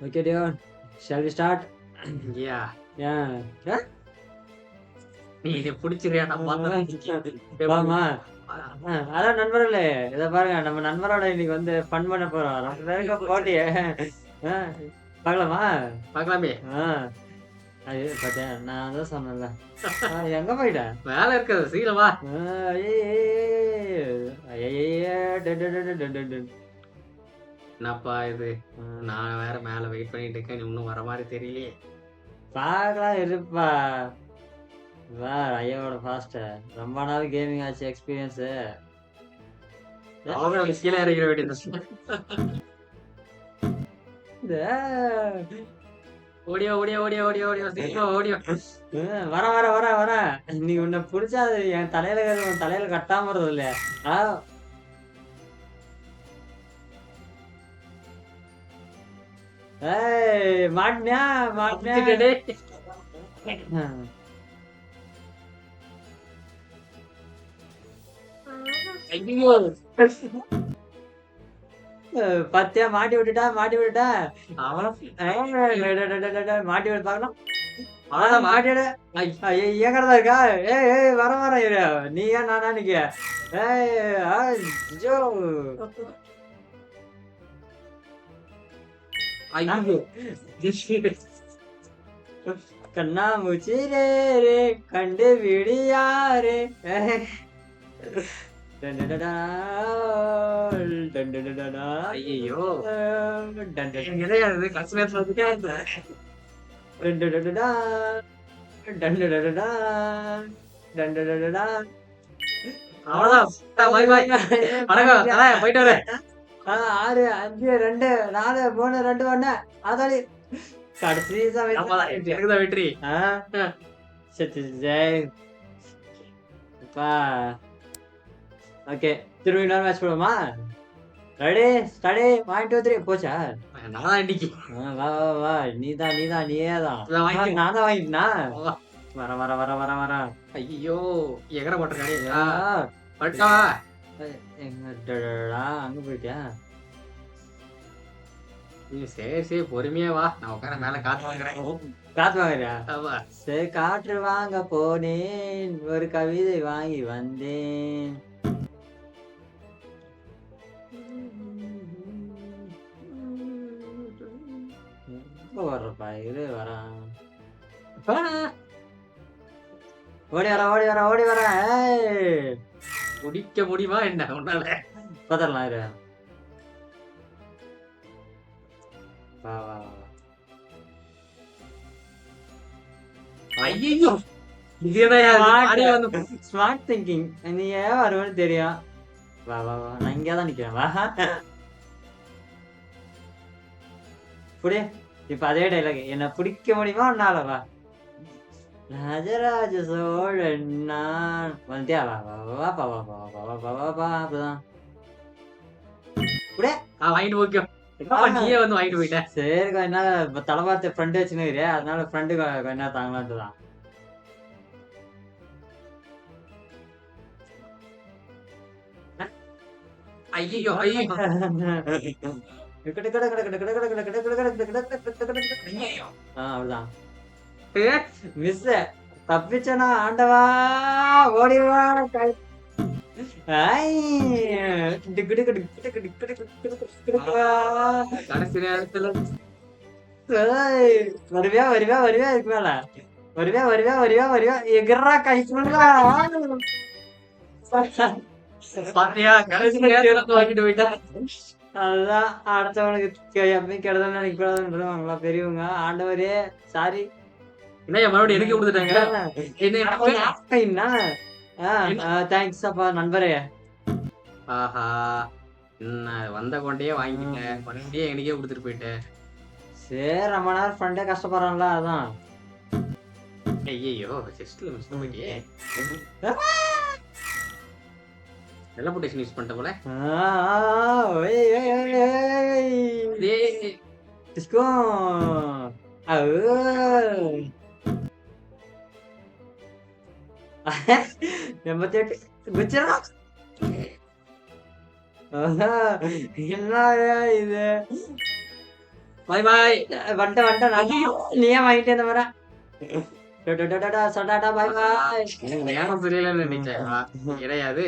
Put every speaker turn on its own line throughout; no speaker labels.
Okay, dude. Shall we start?
ஐயா
Yeah. Yeah?
நீ இதை பிடிச்சிருயா நான் பார்த்தேன்
அதான் நண்பர்களே இத பாருங்க நம்ம நண்பரோட இன்னைக்கு வந்து ஃபன் பண்ண போறோம். ரெண்டு பேருக்கு போட்டி ஆ, பார்க்கலாமா?
பார்க்கலாமே.
ஆ. அது பாத்தியா நான் தான் சொன்னேன்ல. எங்க போயிட்டேன்
வேலை இருக்குது.
ஆ, ஐயே, ஐயே,
என்னப்பா இது? நான் வேற மேல வெயிட் பண்ணிட்டு இருக்கேன். இன்னும் வர மாதிரி தெரியலையே.
பார்க்கலாம் இருப்பா. வா ஐயாவோட ஃபாஸ்ட் ரொம்ப நாள் கேமிங் ஆச்சு எக்ஸ்பீரியன்ஸ்
கீழே இறங்கிற வேண்டியது ஓடியா ஓடியா ஓடியா ஓடியா ஓடியா சீக்கிரம் ஓடியா.
வர வர வர வர. நீ உன்னை பிடிச்சா அது என் தலையில உன் தலையில கட்டாம வருது இல்லையா ஏய்
மாட்னியா மாட்னியா
பத்தியா மாட்டி விட்டுட்டா மாட்டி விட்டுட்டா? அவனும் மாட்டி விட்டு பார்க்கலாம் ஆனா மாட்டிட இயங்கறதா இருக்கா? ஏய் ஏய் வர வர நீ ஏன் நானா நிக்க ஏய் ஐயோ
ஐயோ
கண்ணா முச்சிரே ரே கண்டு விடியாரே
ஐயோ கிடையாது
கஷ்டமே
அவ்வளவுதான் போயிட்டு வரேன்
ஆஹ் ஆறு அஞ்சு ആറ് അഞ്ച് രണ്ട്
നാല് മൂന്ന് രണ്ട്
ഒന്ന് അതാണ് കടസി സമയത്ത് ആ ஓகே திரும்பி இன்னொரு மேட்ச் போடுவோமா? Ready steady one two three போச்சா?
நான் தான் இன்னைக்கு.
வா வா வா. நீ தான் நீ தான்
நீயே தான்.
நான் தான் வாங்கிட்டா வர வர வர வர வர.
ஐயோ எகர போட்டிருக்கானே. பட்டா
எங்க டடடா, அங்க போயிட்டியா?
நீ சரி சரி பொறுமையா வா. நான் உட்கார மேல காத்து வாங்குறேன்.
காத்து வாங்குறியா?
ஆமா.
சரி காற்று வாங்க போனேன். ஒரு கவிதை வாங்கி வந்தேன். வர்றப்பா இரு வரான் ஓடி வர ஓடி வர ஓடி வர. ஏய்
முடிக்க முடியுமா என்ன உன்னால
பதறலாம் இரு வா வா
ஐயோ
ஸ்மார்ட் திங்கிங் நீ ஏன் வருவேன்னு தெரியும் வா வா வா நான் இங்கே தான் நிற்கிறேன் வா புடி இப்ப அதே டைலாக் என்ன பிடிக்க முடியுமா உன்னால வா ராஜராஜ சோழன் நான் வந்துட்டியா வா வா வா வா வா வா வா வா வா வா வா அப்படிதான்
வாங்கிட்டு நீயே வந்து வாங்கிட்டு போயிட்ட
சரி கொஞ்ச ஃப்ரெண்டு வச்சுன்னு அதனால ஃப்ரெண்டு கொஞ்ச நேரம் தாங்கலான்ட்டு தான்
ஐயோ ஐயோ ஐயோ
ஆ, அவ்வளவுதான்
ஏ,
மிஸ் தப்பிச்சனா ஆண்டவா ஓடி வா கை- ஐ, டிக்கு டிக்கு டிக்கு டிக்கு டிக்கு டிக்கு டிக்கு டிக்கு டிக்கு வா.
கடைசி நேரத்துல.
வருவியா வருவியா வருவியா இதுக்கு மேல? வருவியா வருவியா வருவியா வருவியா? எகிறா கைக்குள்ளா
பாத்தியா கடைசி நேரத்துல வாங்கிட்டு போயிட்ட.
அதுதான் அடுத்தவனுக்கு எப்பயும் கெடுதல் நினைக்கூடாதுன்றவங்களா பெரியவங்க. ஆண்டவரே சாரி
என்னய்யா மறுபடியும் எனக்கு கொடுத்துட்டாங்க? என்ன
என்ன? தேங்க்ஸ் அப்பா நண்பரே.
ஆஹா. என்ன வந்த கொண்டையே வாங்கிட்டேன். கொண்டையே எனக்கே கொடுத்துட்டு போயிட்டேன்
சரி ரொம்ப நேரம் ஃப்ரெண்டே கஷ்டப்படுறான்ல அதான்.
ஐயோ செஸ்ட்ல மிஸ் பண்ணிட்டியே. டெலபோர்டேஷன் யூஸ் பண்ணிட்ட போல.
டிஸ்கோ என்னய்யா இது?
பாய் பாய்.
வந்துட்ட வந்துட்ட நான் நீ ஏன் வாங்கிட்டே இந்த மாதிரி
கிடையாது.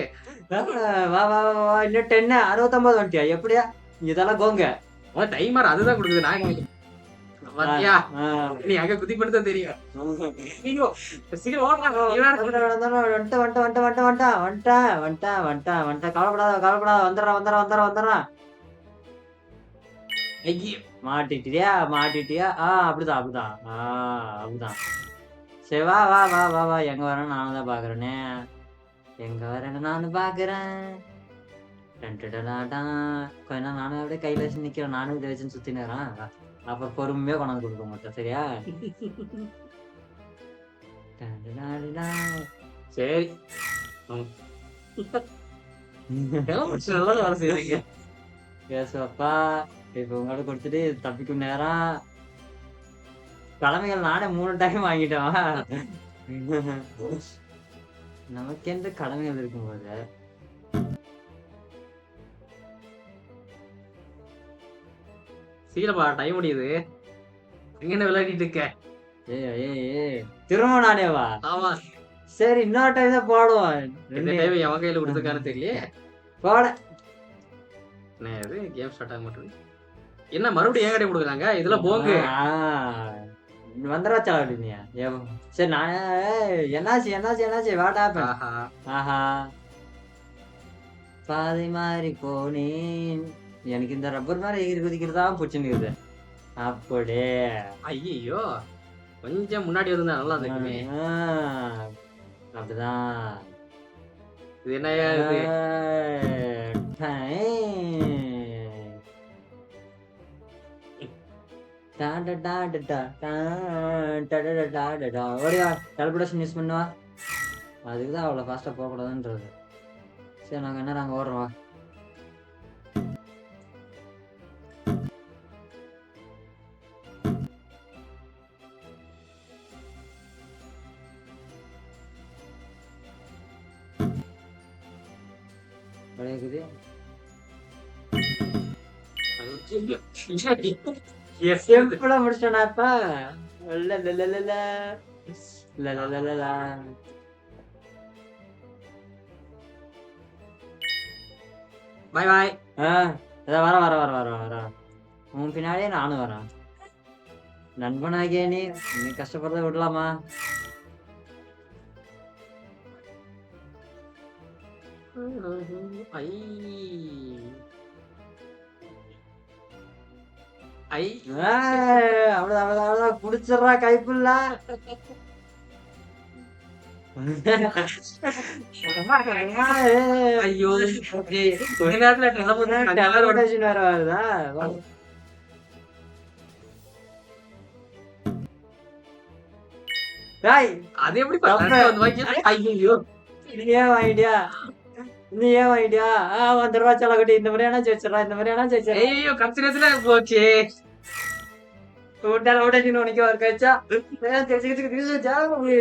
வா வா வா வா. இன்னும் டென்னு அறுபத்தொன்பது வந்துட்டியா எப்படியா? இதெல்லாம் கோங்க
டைமர் அதுதான் கொடுக்குது. நான் கேட்க- பாத்தியா. நீ அங்க தெரியும் ஐயோ, சீக்கிரம் ஓடுறா, நீ வேற.
வந்துட்டு வந்துட்டு வந்துட்டு வந்துட்டு வந்துட்டான் வந்துட்டான் வந்துட்டான் வந்துட்டான் வந்துட்டான் கவலைப்படாத
ஐயோ,
மாட்டிட்டியா மாட்டிட்டியா ஆ அப்படிதான் அப்படிதான் ஆ அப்படிதான் சரி வா வா வா வா வா எங்க வரேன்னு நானும் தான் பாக்குறேனே எங்க வரேன்னு நானும் பாக்குறேன். கொஞ்ச நேரம் நானும் அப்படியே கையில வச்சு நிக்கிறேன் நானும் இதை வச்சு சுத்தினேறான் அப்புறம் பொறுமையா கொண்டாந்து கொடுக்க மாட்டேன் சரியா?
சரி. வேலை
இப்ப கொடுத்துட்டு தப்பிக்கும் நேரம் கடமைகள் நானே மூணு டைம் வாங்கிட்டேன் நமக்கு எந்த கடமைகள் இருக்கும்போது
சீக்கிரப்பா டைம் முடியுது. எங்க என்ன விளையாடிட்டு இருக்க?
ஏ ஏ ஏ திரும்ப நானே வா.
ஆமா.
சரி இன்னொரு டைம் தான் போடுவோம்.
இந்த டைம் எவன் கையில கொடுத்துருக்கான்னு தெரியலையே.
போட.
இது? கேம் ஸ்டார்ட் ஆக மாட்டேங்குது. என்ன மறுபடியும் ஏன் கடை கொடுக்குறாங்க? இதுல போங்க.
வந்துடா சாப்பிடுனியா சரி நான் ஏய், என்னாச்சு என்னாச்சு என்னாச்சு? வாட்டா
ஆஹா.
ஆஹா. பாதை மாறி போனேன். எனக்கு இந்த ரப்பர் மாதிரி எகிரி குதிக்கிறது பிடிச்சிருக்குது அப்படியே
ஐயோ கொஞ்சம் முன்னாடி இருந்தா நல்லா இருக்குமே
அப்படிதான்
இது என்னையா இது
ஓடிவா டெலிபரேஷன் யூஸ் பண்ணுவா அதுக்கு தான் அவ்வளோ ஃபாஸ்ட்டாக போகக்கூடாதுன்றது சரி நாங்கள் என்ன நாங்கள் ஓடுறோம் இல்ல இல்ல இல்ல
பாய் பாய்
ஆ வர வர வர வர வர. உன் பின்னாடியே நானும் வரேன். நண்பனாகிய நீ நீ கஷ்டப்படுறத விடலாமா?
ஐ ஐ
அவ்வளவுதான் அவ்வளவுதான் குடிச்சிடுறா கைப்புள்ள
ஐயோ கொஞ்ச நேரத்துல
டெலிபரேஷன் வேற வருதா?
அது எப்படி
தப்பு.
correct
நீ ஏன் ஐடியா அந்த ரூபா செலவு கட்டி இந்த மாதிரியான ஜெயிச்சிடலாம் இந்த மாதிரியான ஜெயிச்சிடலாம்
ஐயோ கடைசி நேரத்துல போச்சு?
விட்டால விட நீ உனக்கு ஒரு கச்சா. தெரிஞ்சுக்கிறதுக்கு
தெரிஞ்சு
ஜாலி